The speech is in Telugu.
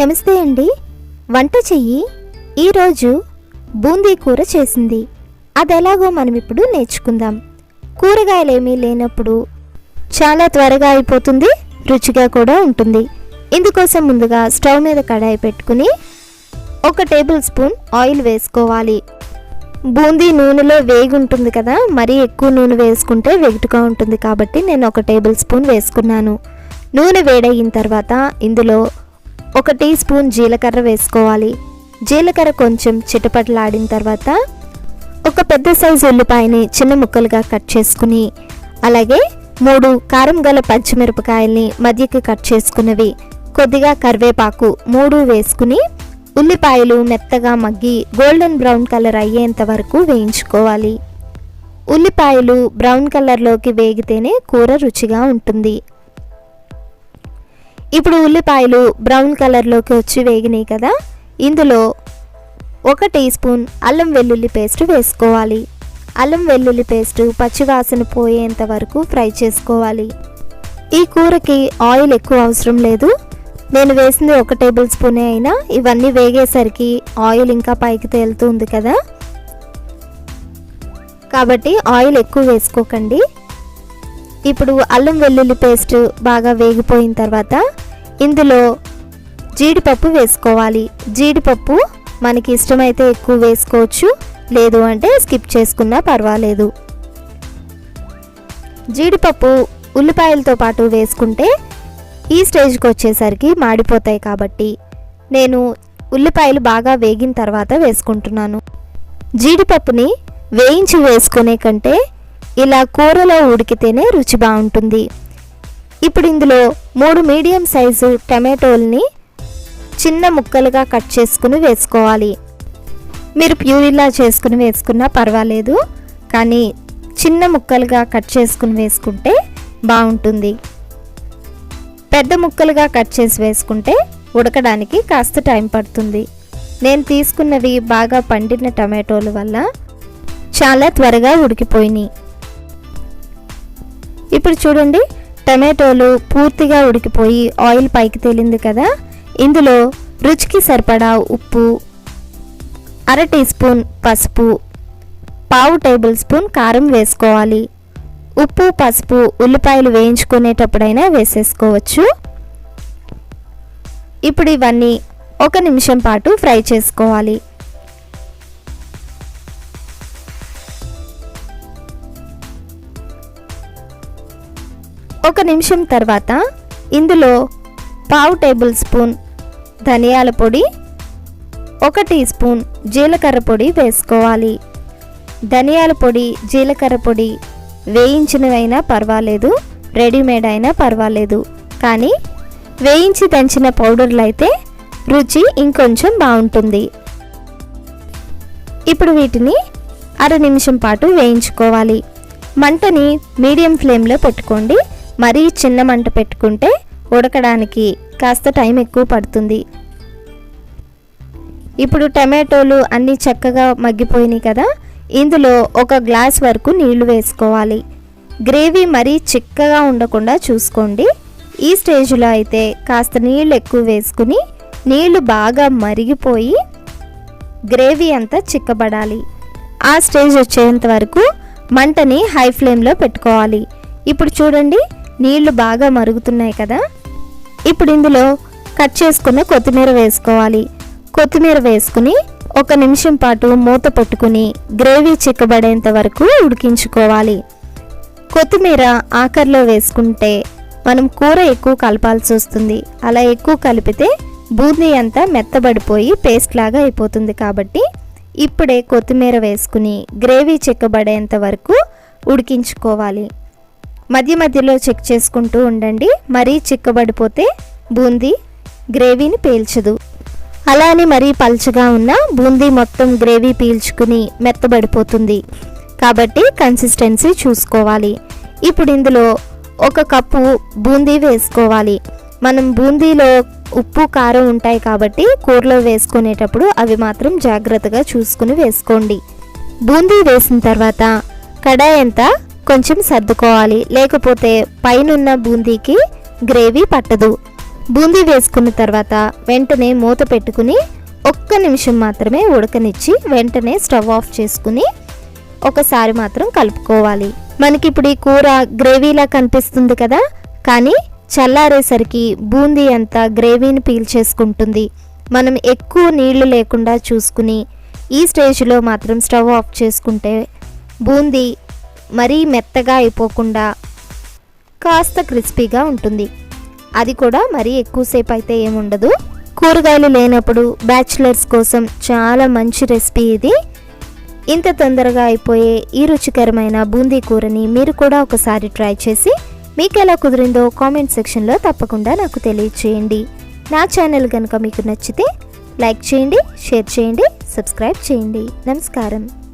నమస్తే అండి. వంట చెయ్యి. ఈరోజు బూందీ కూర చేసింది. అది ఎలాగో మనం ఇప్పుడు నేర్చుకుందాం. కూరగాయలు ఏమీ లేనప్పుడు చాలా త్వరగా అయిపోతుంది రుచిగా కూడా ఉంటుంది. ఇందుకోసం ముందుగా స్టవ్ మీద కడాయి పెట్టుకుని ఒక టేబుల్ స్పూన్ ఆయిల్ వేసుకోవాలి. బూందీ నూనెలో వేగి ఉంటుంది కదా మరీ ఎక్కువ నూనె వేసుకుంటే వెగుటుగా ఉంటుంది కాబట్టి నేను ఒక టేబుల్ స్పూన్ వేసుకున్నాను. నూనె వేడయిన తర్వాత ఇందులో ఒక టీ స్పూన్ జీలకర్ర వేసుకోవాలి. జీలకర్ర కొంచెం చిటపటలాడిన తర్వాత ఒక పెద్ద సైజు ఉల్లిపాయని చిన్న ముక్కలుగా కట్ చేసుకుని అలాగే మూడు కారం గల పచ్చిమిరపకాయల్ని మధ్యకి కట్ చేసుకున్నవి. కొద్దిగా కరివేపాకు మూడు వేసుకుని ఉల్లిపాయలు మెత్తగా మగ్గి గోల్డెన్ బ్రౌన్ కలర్ అయ్యేంత వరకు వేయించుకోవాలి. ఉల్లిపాయలు బ్రౌన్ కలర్లోకి వేగితేనే కూర రుచిగా ఉంటుంది. ఇప్పుడు ఉల్లిపాయలు బ్రౌన్ కలర్లోకి వచ్చి వేగినాయి కదా. ఇందులో ఒక టీ స్పూన్ అల్లం వెల్లుల్లి పేస్ట్ వేసుకోవాలి. అల్లం వెల్లుల్లి పేస్ట్ పచ్చివాసన పోయేంత వరకు ఫ్రై చేసుకోవాలి. ఈ కూరకి ఆయిల్ ఎక్కువ అవసరం లేదు. నేను వేసింది ఒక టేబుల్ స్పూనే అయినా ఇవన్నీ వేగేసరికి ఆయిల్ ఇంకా పైకి తేలుతుంది కదా. కాబట్టి ఆయిల్ ఎక్కువ వేసుకోకండి. ఇప్పుడు అల్లం వెల్లుల్లి పేస్ట్ బాగా వేగిపోయిన తర్వాత ఇందులో జీడిపప్పు వేసుకోవాలి. జీడిపప్పు మనకి ఇష్టమైతే ఎక్కువ వేసుకోవచ్చు. లేదు అంటే స్కిప్ చేసుకున్నా పర్వాలేదు. జీడిపప్పు ఉల్లిపాయలతో పాటు వేసుకుంటే ఈ స్టేజ్కి వచ్చేసరికి మాడిపోతాయి కాబట్టి నేను ఉల్లిపాయలు బాగా వేగిన తర్వాత వేసుకుంటున్నాను. జీడిపప్పుని వేయించి వేసుకునే కంటే ఇలా కూరలో ఉడికితేనే రుచి బాగుంటుంది. ఇప్పుడు ఇందులో మూడు మీడియం సైజు టమాటోల్ని చిన్న ముక్కలుగా కట్ చేసుకుని వేసుకోవాలి. మీరు ప్యూరిలా చేసుకుని వేసుకున్నా పర్వాలేదు కానీ చిన్న ముక్కలుగా కట్ చేసుకుని వేసుకుంటే బాగుంటుంది. పెద్ద ముక్కలుగా కట్ చేసి వేసుకుంటే ఉడకడానికి కాస్త టైం పడుతుంది. నేను తీసుకున్నవి బాగా పండిన టమాటోల వల్ల చాలా త్వరగా ఉడికిపోయినాయి. ఇప్పుడు చూడండి టమాటోలు పూర్తిగా ఉడికిపోయి ఆయిల్ పైకి తేలింది కదా? ఇందులో రుచికి సరిపడా ఉప్పు అర టీ స్పూన్ పసుపు పావు టేబుల్ స్పూన్ కారం వేసుకోవాలి. ఉప్పు పసుపు ఉల్లిపాయలు వేయించుకునేటప్పుడైనా వేసేసుకోవచ్చు. ఇప్పుడు ఇవన్నీ ఒక నిమిషం పాటు ఫ్రై చేసుకోవాలి. ఒక నిమిషం తర్వాత ఇందులో పావు టేబుల్ స్పూన్ ధనియాల పొడి ఒక టీ స్పూన్ జీలకర్ర పొడి వేసుకోవాలి. ధనియాల పొడి జీలకర్ర పొడి వేయించినవైనా పర్వాలేదు రెడీమేడ్ అయినా పర్వాలేదు. కానీ వేయించి దంచిన పౌడర్లు అయితే రుచి ఇంకొంచెం బాగుంటుంది. ఇప్పుడు వీటిని అర నిమిషం పాటు వేయించుకోవాలి. మంటని మీడియం ఫ్లేమ్లో పెట్టుకోండి. మరీ చిన్న మంట పెట్టుకుంటే ఉడకడానికి కాస్త టైం ఎక్కువ పడుతుంది. ఇప్పుడు టమాటోలు అన్నీ చక్కగా మగ్గిపోయినాయి కదా ఇందులో ఒక గ్లాస్ వరకు నీళ్ళు వేసుకోవాలి. గ్రేవీ మరీ చిక్కగా ఉండకుండా చూసుకోండి. ఈ స్టేజ్లో అయితే కాస్త నీళ్ళు ఎక్కువ వేసుకుని నీళ్ళు బాగా మరిగిపోయి గ్రేవీ అంతా చిక్కబడాలి. ఆ స్టేజ్ వచ్చేంత వరకు మంటని హై ఫ్లేమ్లో పెట్టుకోవాలి. ఇప్పుడు చూడండి నీళ్ళు బాగా మరుగుతున్నాయి కదా? ఇప్పుడు ఇందులో కట్ చేసుకున్న కొత్తిమీర వేసుకోవాలి. కొత్తిమీర వేసుకుని ఒక నిమిషం పాటు మూత పెట్టుకుని గ్రేవీ చిక్కబడేంత వరకు ఉడికించుకోవాలి. కొత్తిమీర ఆఖరిలో వేసుకుంటే మనం కూర ఎక్కువ కలపాల్సి వస్తుంది. అలా ఎక్కువ కలిపితే బూందీ అంతా మెత్తబడిపోయి పేస్ట్ లాగా అయిపోతుంది కాబట్టి ఇప్పుడే కొత్తిమీర వేసుకుని గ్రేవీ చిక్కబడేంత వరకు ఉడికించుకోవాలి. మధ్య మధ్యలో చెక్ చేసుకుంటూ ఉండండి. మరీ చిక్కబడిపోతే బూందీ గ్రేవీని పీల్చదు. అలా అని మరీ పల్చగా ఉన్న బూందీ మొత్తం గ్రేవీ పీల్చుకుని మెత్తబడిపోతుంది. కాబట్టి కన్సిస్టెన్సీ చూసుకోవాలి. ఇప్పుడు ఇందులో ఒక కప్పు బూందీ వేసుకోవాలి. మనం బూందీలో ఉప్పు కారం ఉంటాయి కాబట్టి కూరలో వేసుకునేటప్పుడు అవి మాత్రం జాగ్రత్తగా చూసుకుని వేసుకోండి. బూందీ వేసిన తర్వాత కడాయి అంతా కొంచెం సర్దుకోవాలి. లేకపోతే పైనున్న బూందీకి గ్రేవీ పట్టదు. బూందీ వేసుకున్న తర్వాత వెంటనే మూత పెట్టుకుని ఒక్క నిమిషం మాత్రమే ఉడకనిచ్చి వెంటనే స్టవ్ ఆఫ్ చేసుకుని ఒకసారి మాత్రం కలుపుకోవాలి. మనకి ఇప్పుడు ఈ కూర గ్రేవీలా కనిపిస్తుంది కదా? కానీ చల్లారేసరికి బూందీ అంతా గ్రేవీని పీల్చేసుకుంటుంది. మనం ఎక్కువ నీళ్ళు లేకుండా చూసుకుని ఈ స్టేజ్లో మాత్రం స్టవ్ ఆఫ్ చేసుకుంటే బూందీ మరీ మెత్తగా అయిపోకుండా కాస్త క్రిస్పీగా ఉంటుంది. అది కూడా మరీ ఎక్కువసేపు అయితే ఏముండదు. కూరగాయలు లేనప్పుడు బ్యాచిలర్స్ కోసం చాలా మంచి రెసిపీ ఇది. ఇంత తొందరగా అయిపోయే ఈ రుచికరమైన బూందీ కూరని మీరు కూడా ఒకసారి ట్రై చేసి మీకు ఎలా కుదిరిందో కామెంట్ సెక్షన్లో తప్పకుండా నాకు తెలియచేయండి. నా ఛానల్ కనుక మీకు నచ్చితే లైక్ చేయండి షేర్ చేయండి సబ్స్క్రైబ్ చేయండి. నమస్కారం.